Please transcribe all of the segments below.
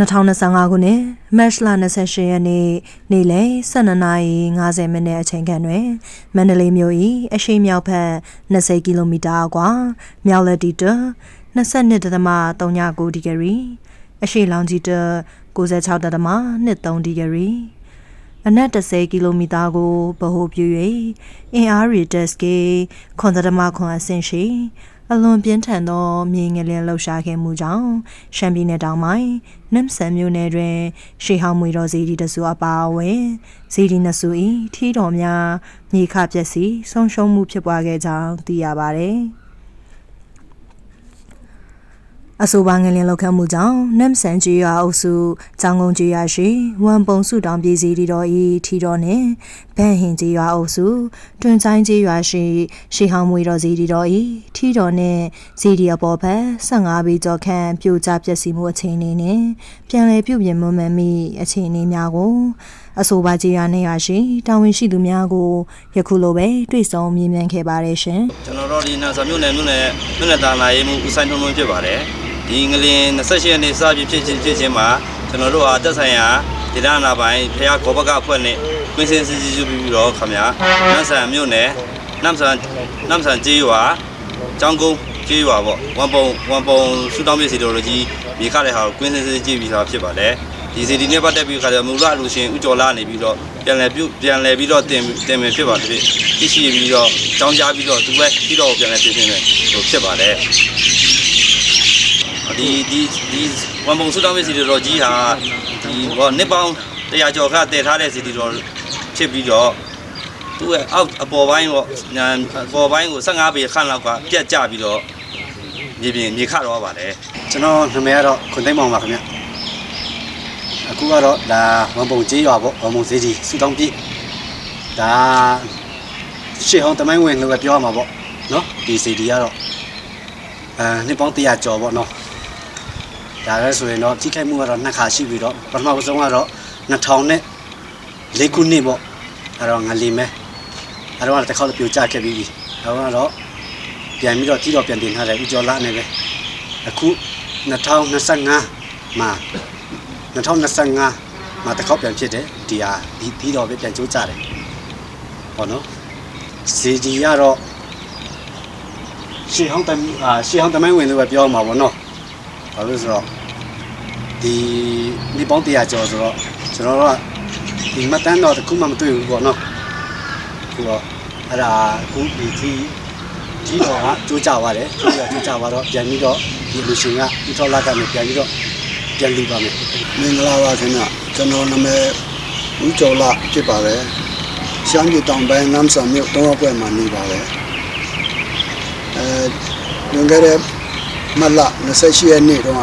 2025ခုနှစ်မတ်လ28ရက်နေ့နေ့လယ်12:50မိနစ်အချိန်ခန့်တွင်မန္တလေးမြို့၏အရှိမြောက်ဘက်20ကီလိုမီတာအကွာမြောက်လက်တီတ22.39ဒီဂရီအရှိလောင်ကြီးတ96.23ဒီဂရီအနက်30ကီလိုမီတာကိုဗဟိုပြု၍အင်အားရီတက်စကေ9.9အဆင့်ရှိ အလွန်ပြင်းထန်သောမြေငလျင်လှုပ်ရှားခဲ့မှုကြောင့်ရှမ်းပြည်နယ်တောင်ပိုင်းနမ်ဆန်မြို့နယ်တွင်ရှေးဟောင်းမွေတော်ဇီဒီတဆူအပါအဝင်ဇီဒီနဆူ၏ထီတော်များမြေခပျက်စီးဆုံးရှုံးမှုဖြစ်ပွားခဲ့ကြောင်းသိရပါသည်။ အဆိုပါငလင်လောက်ခတ်မှုကြောင့်နမ်ဆန်ကြီးရွာအုပ်စုကျောင်းကုန်းကြီးရွာရှိဝမ်ပုံစုတောင်ပြည်စီတီတော်ဤထီတော်နှင့်ဗန်ဟင်ကြီးရွာအုပ်စုတွင်ချိုင်းကြီးရွာရှိရှေဟောင်းမွေတော်စီတီတော်ဤထီတော်နှင့်စီဒီအပေါ်ဘက်15ဘီကျော်ခန့်ပြိုကျပျက်စီးမှုအခြေအနေနှင့်ပြန်လည်ပြုပြင်မွမ်းမံမိအခြေအနေများကိုအဆိုပါကြီးရွာနေရရှိတာဝန်ရှိသူများကိုယခုလိုပဲတွေ့ဆုံမြင်မြန်ခဲ့ပါတယ်ရှင်ကျွန်တော်တို့ဒီနာဆာမြို့နယ်မြို့နယ်မြို့နယ်တာနာရေးမှုဦးဆိုင်ထုံးထုံးဖြစ်ပါတယ် ဒီငလင်28ရက်နေ့စပြဖြစ်ချင်းဖြစ်ချင်းမှာကျွန်တော်တို့ဟာတက်ဆိုင်ရာဒေသနာပိုင်းဖျားကောဘကအဖွဲ့နဲ့ကွင်းစင်စစ်စစ်ပြီးတော့ခမညာနမ်ဆန်မြို့နယ်နမ်ဆန်နမ်ဆန်ကျေးရွာကျောင်းကုန်းကျေးရွာပေါ့ဝန်ပုံဝန်ပုံဆူတောင်းပြစီတော်ကြီးမြေခတဲ့ဟာကိုကွင်းစင်စစ်ကြည့်ပြီးသားဖြစ်ပါတယ်ဒီစီဒီနဲ့ပတ်သက်ပြီးခါကျမူလလူရှင်ဥကျော်လာနေပြီးတော့ပြန်လည်ပြုပြန်လည်ပြီးတော့တင်တင်မယ်ဖြစ်ပါတယ်သိရှိပြီးတော့ကြောင်းကြားပြီးတော့သူပဲပြီးတော့ပြန်လည်ပြင်ဆင်မယ်ဟိုဖြစ်ပါတယ် ဒီဒီဒီဝန်ပုံဆူတောင်းပြစီတော်ကြီးဟာဒီဘောနှစ်ပေါင်း100ကျော်ခန့်တည်ထားတဲ့စီဒီတော်ဖြစ်ပြီးတော့သူ့ရဲ့အောက်အပေါ်ပိုင်းပေါ့ညာအပေါ်ပိုင်းကို15ပေခန့်လောက်ကပြတ်ကျပြီးတော့မြေပြင်မြေခတော့ပါတယ်ကျွန်တော်နာမည်ကတော့ခွန်သိမ်းမောင်ပါခင်ဗျအခုကတော့ဒါဝမ်ပုံကျေးရွာပေါ့ဝမ်ပုံဈေးကြီးစူတောင်းပြည့်ဒါရှေ့ဟောင်းတမိုင်းဝင်လို့ပဲပြောရမှာပေါ့နော်ဒီစီဒီကတော့အဲနှစ်ပေါင်း100ကျော်ပေါ့နော် ဒါလည်းဆိုရင်တော့ကြီးခိုက်မှုကတော့နှစ်ခါရှိပြီးတော့ပထမဆုံးကတော့2000နဲ့၄ခုနှစ်ပေါ့အဲ့တော့ငလီမဲအဲ့တော့တစ်ခါတော့ပြိုကျခဲ့ပြီးပြီအဲ့တော့ပြန်ပြီးတော့တီးတော့ပြန်တင်ထားတယ်ဥကျော်လာနေပဲအခု2025မှာ2025မှာတစ်ခေါက်ပြန်ဖြစ်တယ်ဒီဟာဒီဒီတော့ပဲပြန်ကြိုးကြတယ်ဟောနော်စီဒီကတော့ရှေ့ဟောင်းတမ်းအာရှေ့ဟောင်းတမိုင်းဝင်လို့ပဲပြောမှာပေါ့နော် ဘာလို့လဲဆိုတော့ဒီဒီပေါင်းတရားကျော်ဆိုတော့ကျွန်တော်တို့ကဒီမတန်းတော့တစ်ခုမှမတွေ့ဘူးပေါ့နော်ခုတော့အဲ့ဒါအခုဒီဒီဒီတော့ကကြိုးကြသွားတယ်ကြိုးကြကြိုးကြသွားတော့ပြန်ပြီးတော့ဒီလူရှင်ကဒီထောက်လာကနေပြန်ပြီးတော့ပြန်လူပါမယ်မင်္ဂလာပါခင်ဗျကျွန်တော်နာမည်ဦးကျော်လာဖြစ်ပါတယ်ရှမ်းပြည်တောင်ပိုင်းနမ်ဆန်မြို့တောဘက်မှာနေပါတယ်အဲလွန်ခဲ့တဲ့ မတ်လ28ရက်နေ့တုန်းက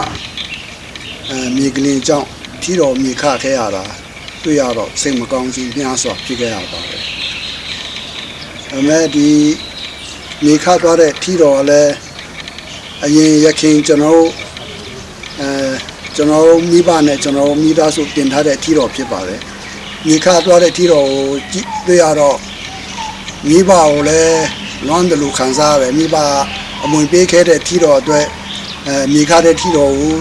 အဲမြေကလင်ကြောင့်ထီတော်မြေခခဲ့ရတာတွေ့ရတော့စိတ်မကောင်းခြင်းများစွာဖြစ်ခဲ့ရပါတယ်အမေဒီမြေခသွားတဲ့ထီတော်ကလည်းအရင်ရခင်ကျွန်တော်တို့အဲကျွန်တော်တို့မိဘနဲ့ကျွန်တော်တို့မိသားစုတင်ထားတဲ့ထီတော်ဖြစ်ပါတယ်မြေခသွားတဲ့ထီတော်ကိုကြည့်တွေ့ရတော့မိဘကိုလည်းလွမ်းတယ်လို့ခံစားရတယ်မိဘအမွေပေးခဲ့တဲ့ထီတော်အတွက် အဲမြေခတဲ့ထီတော်ကို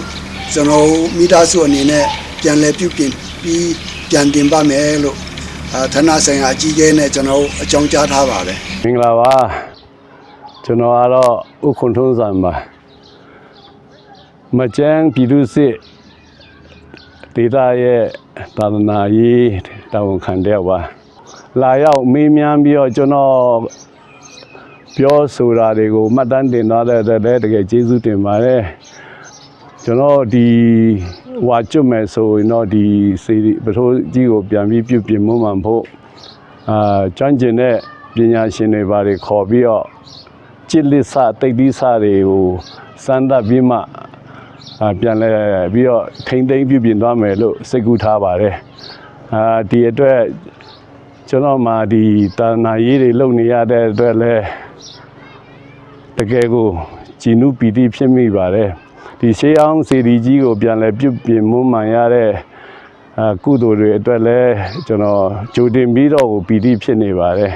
ကျွန်တော်တို့မိသားစုအနေနဲ့ပြန်လည်ပြုပြင်ပြီးပြန်တင်ပါမယ်လို့အာဌာနဆိုင်ရာအကြီးအကဲနဲ့ကျွန်တော်တို့အကြောင်းကြားထားပါတယ်မင်္ဂလာပါကျွန်တော်ကတော့ဥခွန်ထုံးစံပါမကျန်းပြည်သူစစ်ဒေသရဲ့သာသနာရေးတာဝန်ခံတဲ့ပါလာရောက်မေးမြန်းပြီးတော့ကျွန်တော် ပြောဆိုတာတွေကိုမှတ်တမ်းတင်သွားတဲ့အတွက်လည်းတကယ်ကျေးဇူးတင်ပါတယ်ကျွန်တော်ဒီဟွာကျွတ်မယ်ဆိုရင်တော့ဒီစီပထိုးကြီးကိုပြန်ပြီးပြုပြင်မှုမှန်ဖို့အာကျွမ်းကျင်တဲ့ပညာရှင်တွေဘာတွေခေါ်ပြီးတော့จิตလစ္စတိတ်တိစတွေကိုစမ်းသပ်ပြီးမှအာပြန်လဲပြီးတော့ထိမ့်သိမ့်ပြုပြင်သွားမယ်လို့စိတ်ကူးထားပါတယ်အာဒီအတွက် ကျွန်တော်မှဒီတာနာရေးတွေလုပ်နေရတဲ့အတွက်လဲတကယ်ကိုဂျီနုပီတိဖြစ်မိပါတယ်ဒီရှေးအောင်စေဒီကြီးကိုပြန်လဲပြုပြင်မှုမှန်ရတဲ့အကုသိုလ်တွေအတွက်လည်းကျွန်တော်ကြိုတင်ပြီးတော့ကိုပီတိဖြစ်နေပါတယ်